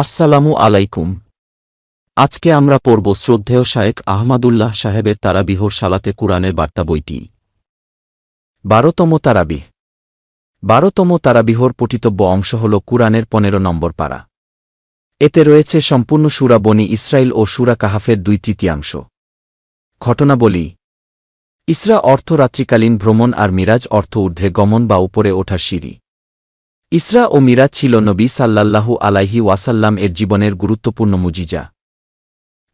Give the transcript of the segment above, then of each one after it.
আসসালামু আলাইকুম। আজকে আমরা পড়ব শ্রদ্ধেয় শায়েক আহমাদুল্লাহ সাহেবের তারাবিহর সালাতে কুরআনের বার্তা বইটি। বারোতম তারাবিহ। বারোতম তারাবিহর পঠিতব্য অংশ হল কুরআনের পনেরো নম্বর পাড়া এতে রয়েছে সম্পূর্ণ সুরা বনি ইসরায়েল ও সুরা কাহাফের দুই তৃতীয়াংশ। ঘটনা বলি ইসরা অর্থ রাত্রিকালীন ভ্রমণ আর মিরাজ অর্থ ঊর্ধ্বে গমন বা উপরে ওঠার সিঁড়ি। ইসরা ও মিরাজ ছিল নবী সাল্লাল্লাহু আলাইহি ওয়াসাল্লাম এর জীবনের গুরুত্বপূর্ণ মুজিজা।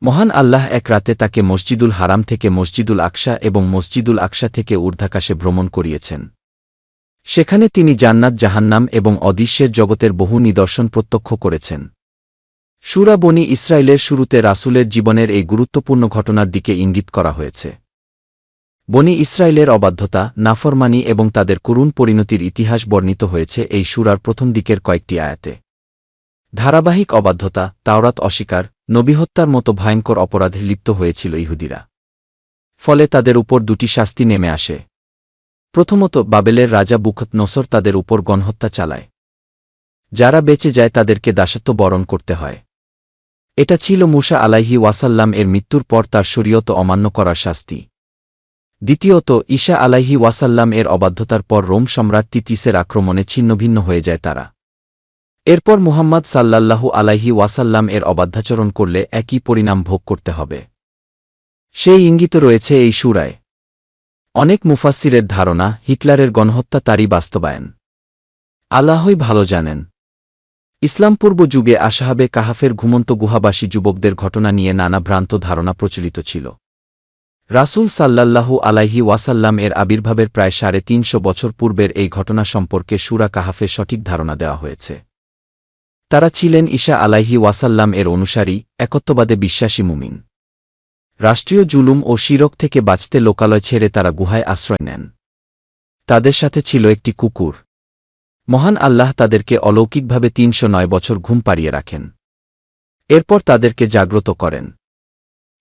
মহান আল্লাহ এক রাতে তাকে মসজিদুল হারাম থেকে মসজিদুল আকশা এবং মসজিদুল আকশা থেকে ঊর্ধ্বাকাশে ভ্রমণ করিয়েছেন। সেখানে তিনি জান্নাত, জাহান্নাম এবং অদৃশ্যের জগতের বহু নিদর্শন প্রত্যক্ষ করেছেন। সুরা বনি ইসরায়েলের শুরুতে রাসূলের জীবনের এই গুরুত্বপূর্ণ ঘটনার দিকে ইঙ্গিত করা হয়েছে। বনি ইসরায়েলের অবাধ্যতা, নাফরমানি এবং তাদের করুণ পরিণতির ইতিহাস বর্ণিত হয়েছে এই সুরার প্রথম দিকের কয়েকটি আয়াতে। ধারাবাহিক অবাধ্যতা, তাওরাত অস্বীকার, নবীহত্যার মতো ভয়ঙ্কর অপরাধে লিপ্ত হয়েছিল ইহুদিরা। ফলে তাদের উপর দুটি শাস্তি নেমে আসে। প্রথমত, বাবেলের রাজা বুখত নসর তাদের উপর গণহত্যা চালায়। যারা বেঁচে যায় তাদেরকে দাসত্ব বরণ করতে হয়। এটা ছিল মুসা আলাইহি ওয়াসাল্লাম এর মৃত্যুর পর তার শরীয়ত অমান্য করার শাস্তি। দ্বিতীয়ত, ঈশা আলাইহি ওয়াসাল্লাম এর অবাধ্যতার পর রোম সম্রাট তিতিসের আক্রমণে ছিন্নভিন্ন হয়ে যায় তারা। এরপর মুহাম্মদ সাল্লাল্লাহু আলাইহি ওয়াসাল্লাম এর অবাধ্যাচরণ করলে একই পরিণাম ভোগ করতে হবে। সেই ইঙ্গিত রয়েছে এই সুরায়। অনেক মুফাসিরের ধারণা, হিটলারের গণহত্যা তারই বাস্তবায়ন। আল্লাহই ভালো জানেন। ইসলামপূর্ব যুগে আশাহাবে কাহাফের ঘুমন্ত গুহাবাসী যুবকদের ঘটনা নিয়ে নানা ভ্রান্ত ধারণা প্রচলিত ছিল। রাসূল সাল্লাল্লাহু আলাইহি ওয়াসাল্লাম এর আবির্ভাবের প্রায় সাড়ে তিনশো বছর পূর্বের এই ঘটনা সম্পর্কে সুরা কাহাফে সঠিক ধারণা দেওয়া হয়েছে। তারা ছিলেন ঈশা আলাইহি ওয়াসাল্লাম এর অনুসারী, একত্ববাদে বিশ্বাসী মুমিন। রাষ্ট্রীয় জুলুম ও শিরক থেকে বাঁচতে লোকালয় ছেড়ে তারা গুহায় আশ্রয় নেন। তাদের সাথে ছিল একটি কুকুর। মহান আল্লাহ তাদেরকে অলৌকিকভাবে তিনশো নয় বছর ঘুম পাড়িয়ে রাখেন। এরপর তাদেরকে জাগ্রত করেন।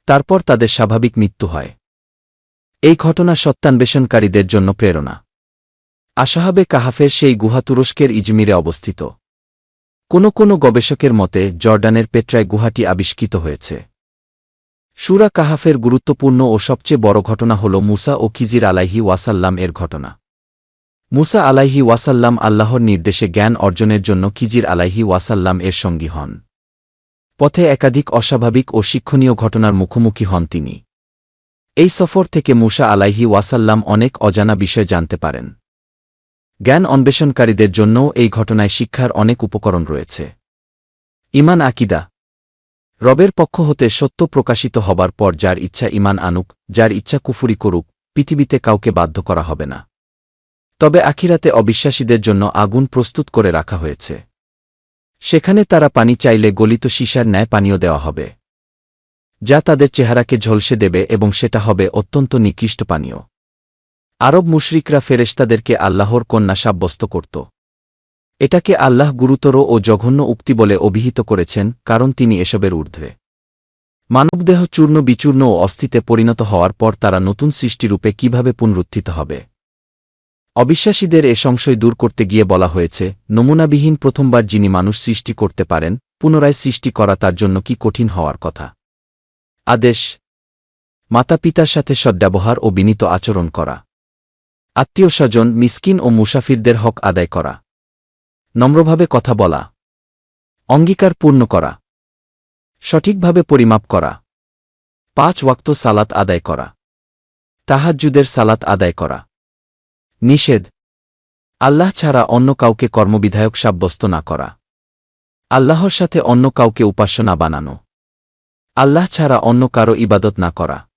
তারপর তাদের স্বাভাবিক মৃত্যু হয়। এই ঘটনা সত্যান্বেষণকারীদের জন্য প্রেরণা। আশাহাবে কাহাফের সেই গুহা তুরস্কের ইজমিরে অবস্থিত। কোনো কোনো গবেষকের মতে, জর্ডানের পেট্রায় গুহাটি আবিষ্কৃত হয়েছে। সুরা কাহাফের গুরুত্বপূর্ণ ও সবচেয়ে বড় ঘটনা হল মুসা ও খিজির আলাইহি ওয়াসাল্লাম এর ঘটনা। মুসা আলাইহি ওয়াসাল্লাম আল্লাহর নির্দেশে জ্ঞান অর্জনের জন্য খিজির আলাইহি ওয়াসাল্লাম এর সঙ্গী হন। পথে একাধিক অস্বাভাবিক ও শিক্ষণীয় ঘটনার মুখোমুখি হন তিনি। এই সফর থেকে মুসা আলাইহি ওয়াসাল্লাম অনেক অজানা বিষয় জানতে পারেন। জ্ঞান অন্বেষণকারীদের জন্যও এই ঘটনায় শিক্ষার অনেক উপকরণ রয়েছে। ইমান আকিদা। রবের পক্ষ হতে সত্য প্রকাশিত হবার পর যার ইচ্ছা ইমান আনুক, যার ইচ্ছা কুফুরি করুক, পৃথিবীতে কাউকে বাধ্য করা হবে না। তবে আখিরাতে অবিশ্বাসীদের জন্য আগুন প্রস্তুত করে রাখা হয়েছে। সেখানে তারা পানি চাইলে গলিত সীসার ন্যায় পানীয় দেওয়া হবে। যা তাদের চেহারাকে ঝলসে দেবে এবং সেটা হবে অত্যন্ত নিকৃষ্ট পানীয়। আরব মুশরিকরা ফেরেশতাদেরকে আল্লাহর কন্যা সাব্যস্ত করত। এটাকে আল্লাহ গুরুতর ও জঘন্য উক্তি বলে অভিহিত করেছেন, কারণ তিনি এসবের ঊর্ধ্বে। মানবদেহ চূর্ণ বিচূর্ণ ও অস্থিতে পরিণত হওয়ার পর তারা নতুন সৃষ্টিরূপে কীভাবে পুনরুত্থিত হবে? অবিশ্বাসীদের এ সংশয় দূর করতে গিয়ে বলা হয়েছে, নমুনাবিহীন প্রথমবার যিনি মানুষ সৃষ্টি করতে পারেন, পুনরায় সৃষ্টি করা তার জন্য কি কঠিন হওয়ার কথা। আদেশ। মাতা পিতার সাথে সদ্ব্যবহার ও বিনীত আচরণ করা। আত্মীয় স্বজন মিসকিন ও মুসাফিরদের হক আদায় করা। নম্রভাবে কথা বলা। অঙ্গীকার পূর্ণ করা। সঠিকভাবে পরিমাপ করা। পাঁচ ওয়াক্ত সালাত আদায় করা। তাহাজ্জুদের সালাত আদায় করা। নিষেধ। আল্লাহ ছাড়া অন্য কাউকে কর্মবিধায়ক সাব্যস্ত না করা। আল্লাহর সাথে অন্য কাউকে উপাস্য বানানো। আল্লাহ ছাড়া অন্য কারও ইবাদত না করা।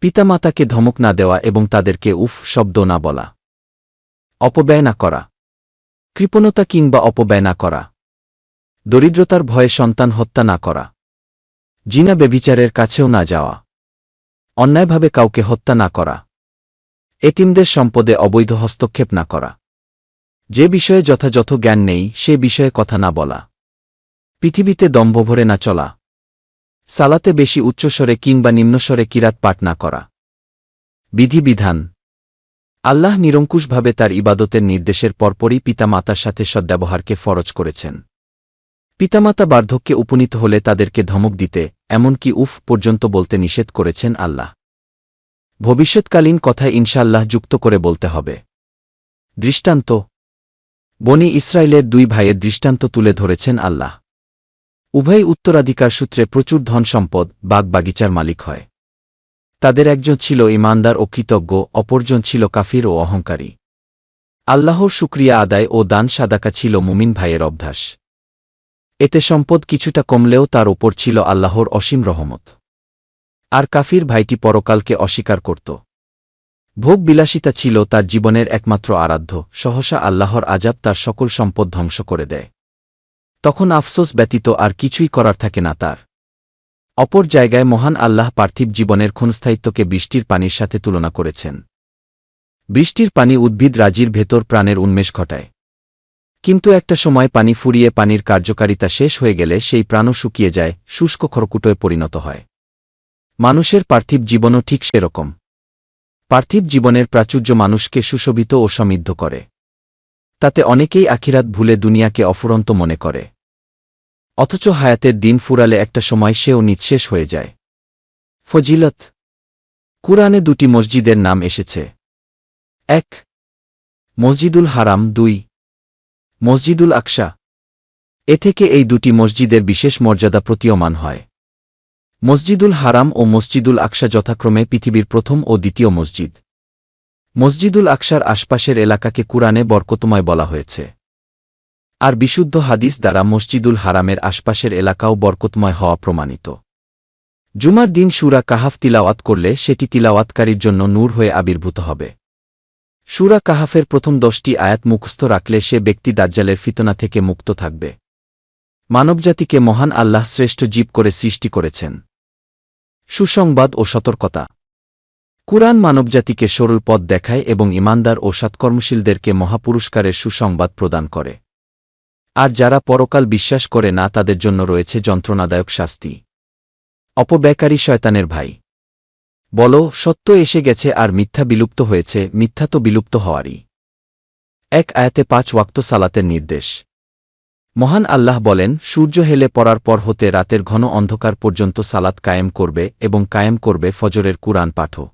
পিতামাতাকে ধমক না দেওয়া এবং তাদেরকে উফ শব্দ না বলা। অপব্যয় না করা। কৃপণতা কিংবা অপব্যয় না করা। দরিদ্রতার ভয়ে সন্তান হত্যা না করা। জিনা বেবিচারের কাছেও না যাওয়া। অন্যায়ভাবে কাউকে হত্যা না করা। এতিমদের সম্পদে অবৈধ হস্তক্ষেপ না করা। যে বিষয়ে যথাযথ জ্ঞান নেই, সে বিষয়ে কথা না বলা। পৃথিবীতে দম্ভ ভরে না চলা। সালাতে বেশি উচ্চস্বরে কিংবা নিম্নস্বরে কিরাত পাঠ না করা। বিধিবিধান। আল্লাহ নিরঙ্কুশভাবে তার ইবাদতের নির্দেশের পরপরই পিতামাতার সাথে সদ্ব্যবহারকে ফরজ করেছেন। পিতামাতা বার্ধক্যে উপনীত হলে তাদেরকে ধমক দিতে, এমনকি উফ পর্যন্ত বলতে নিষেধ করেছেন আল্লাহ। ভবিষ্যৎকালীন কথায় ইনশাল্লাহ যুক্ত করে বলতে হবে। দৃষ্টান্ত। বনি ইসরায়েলের দুই ভাইয়ের দৃষ্টান্ত তুলে ধরেছেন আল্লাহ। উভয় উত্তরাধিকার সূত্রে প্রচুর ধন সম্পদ বাগবাগিচার মালিক হয়। তাদের একজন ছিল ইমানদার ও কৃতজ্ঞ, অপরজন ছিল কাফির ও অহংকারী। আল্লাহর শুক্রিয়া আদায় ও দান সাদাকা ছিল মুমিন ভাইয়ের অভ্যাস। এতে সম্পদ কিছুটা কমলেও তার ওপর ছিল আল্লাহর অসীম রহমত। আর কাফির ভাইটি পরকালকে অস্বীকার করত। ভোগ বিলাসিতা ছিল তার জীবনের একমাত্র আরাধ্য, সহসা আল্লাহর আজাব তার সকল সম্পদ ধ্বংস করে দেয়। তখন আফসোস ব্যতীত আর কিছুই করার থাকে না তার। অপর জায়গায় মহান আল্লাহ পার্থিব জীবনের ক্ষণস্থায়িত্বকে বৃষ্টির পানির সাথে তুলনা করেছেন। বৃষ্টির পানি উদ্ভিদ রাজির ভেতর প্রাণের উন্মেষ ঘটায়। কিন্তু একটা সময় পানি ফুরিয়ে পানির কার্যকারিতা শেষ হয়ে গেলে সেই প্রাণও শুকিয়ে যায়, শুষ্ক খরকুটোয় পরিণত হয়। মানুষের পার্থিব জীবনও ঠিক সেরকম। পার্থিব জীবনের প্রাচুর্য মানুষকে সুশোভিত ও সমৃদ্ধ করে। তাতে অনেকেই আখিরাত ভুলে দুনিয়াকে অফুরন্ত মনে করে। অথচ হায়াতের দিন ফুরালে একটা সময় সেও নিঃশেষ হয়ে যায়। ফজিলত। কুরআনে দুটি মসজিদের নাম এসেছে। এক, মসজিদুল হারাম। দুই, মসজিদুল আকশা এ থেকে এই দুটি মসজিদের বিশেষ মর্যাদা প্রতীয়মান হয়। মসজিদুল হারাম ও মসজিদুল আকশা যথাক্রমে পৃথিবীর প্রথম ও দ্বিতীয় মসজিদ। মসজিদুল আকসার আশপাশের এলাকাকে কুরআনে বরকতময় বলা হয়েছে। আর বিশুদ্ধ হাদিস দ্বারা মসজিদুল হারামের আশপাশের এলাকাও বরকতময় হওয়া প্রমাণিত। জুমার দিন সুরা কাহাফ তিলাওয়াত করলে সেটি তিলাওয়াতকারীর জন্য নূর হয়ে আবির্ভূত হবে। সুরা কাহাফের প্রথম দশটি আয়াত মুখস্থ রাখলে সে ব্যক্তি দাজ্জালের ফিতনা থেকে মুক্ত থাকবে। মানবজাতিকে মহান আল্লাহ শ্রেষ্ঠ জীব করে সৃষ্টি করেছেন। সুসংবাদ ও সতর্কতা। কুরআন মানবজাতিকে সরল পথ দেখায় এবং ইমানদার ও সৎকর্মশীলদেরকে মহাপুরস্কারের সুসংবাদ প্রদান করে। আর যারা পরকাল বিশ্বাস করে না, তাদের জন্য রয়েছে যন্ত্রণাদায়ক শাস্তি। অপব্যয়কারী শয়তানের ভাই। বল, সত্য এসে গেছে আর মিথ্যা বিলুপ্ত হয়েছে, মিথ্যা তো বিলুপ্ত হওয়ারই। এক আয়াতে পাঁচ ওয়াক্ত সালাতের নির্দেশ। মহান আল্লাহ বলেন, সূর্য হেলে পড়ার পর হতে রাতের ঘন অন্ধকার পর্যন্ত সালাত কায়েম করবে এবং কায়েম করবে ফজরের কুরআন পাঠও।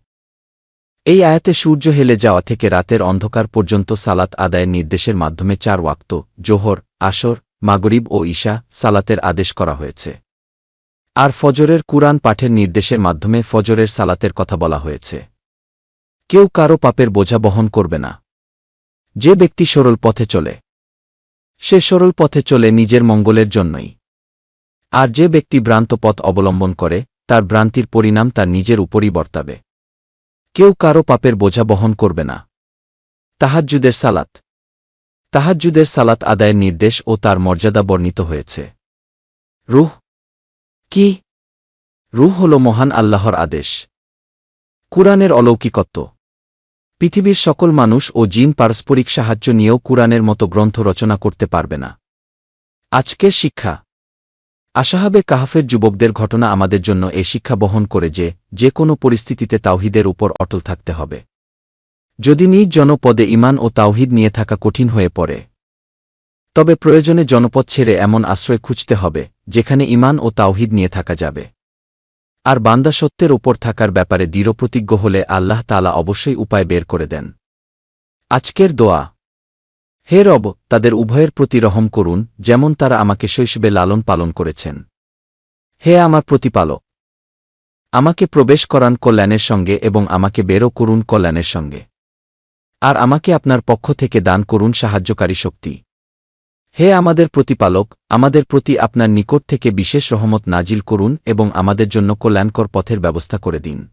এই আয়াতে সূর্য হেলে যাওয়া থেকে রাতের অন্ধকার পর্যন্ত সালাত আদায়ের নির্দেশের মাধ্যমে চার ওয়াক্ত, জোহর, আসর, মাগরিব ও ঈশা সালাতের আদেশ করা হয়েছে। আর ফজরের কুরআন পাঠের নির্দেশের মাধ্যমে ফজরের সালাতের কথা বলা হয়েছে। কেউ কারও পাপের বোঝা বহন করবে না। যে ব্যক্তি সরল পথে চলে, সে সরল পথে চলে নিজের মঙ্গলের জন্যই। আর যে ব্যক্তি ভ্রান্ত পথ অবলম্বন করে, তার ভ্রান্তির পরিণাম তার নিজের উপরই বর্তাবে। কেউ কারও পাপের বোঝা বহন করবে না। তাহাজ্জুদের সালাত। তাহাজ্জুদের সালাত আদায়ের নির্দেশ ও তার মর্যাদা বর্ণিত হয়েছে। রুহ। কি? রুহ হল মহান আল্লাহর আদেশ। কুরআনের অলৌকিকত্ব। পৃথিবীর সকল মানুষ ও জিন পারস্পরিক সাহায্য নিয়েও কুরআনের মতো গ্রন্থ রচনা করতে পারবে না। আজকের শিক্ষা। আশাহাবে কাহাফের যুবকদের ঘটনা আমাদের জন্য এ শিক্ষা বহন করে যে যে কোনো পরিস্থিতিতে তাওহিদের উপর অটল থাকতে হবে। যদি নিজ জনপদে ইমান ও তাওহিদ নিয়ে থাকা কঠিন হয়ে পড়ে, তবে প্রয়োজনে জনপদ ছেড়ে এমন আশ্রয় খুঁজতে হবে, যেখানে ইমান ও তাওহিদ নিয়ে থাকা যাবে। আর বান্দা সত্যের ওপর থাকার ব্যাপারে দৃঢ়প্রতিজ্ঞ হলে আল্লাহ তালা অবশ্যই উপায় বের করে দেন। আজকের দোয়া হে রব, তাদের উভয়ের প্রতি রহম করুন, যেমন তারা আমাকে শৈশবে লালন পালন করেছেন। হে আমার প্রতিপালক! আমাকে প্রবেশ করান কল্যাণের সঙ্গে এবং আমাকে বেরো করুন কল্যাণের সঙ্গে। আর আমাকে আপনার পক্ষ থেকে দান করুন সাহায্যকারী শক্তি। হে আমাদের প্রতিপালক, আমাদের প্রতি আপনার নিকট থেকে বিশেষ রহমত নাজিল করুন এবং আমাদের জন্য কল্যাণকর পথের ব্যবস্থা করে দিন।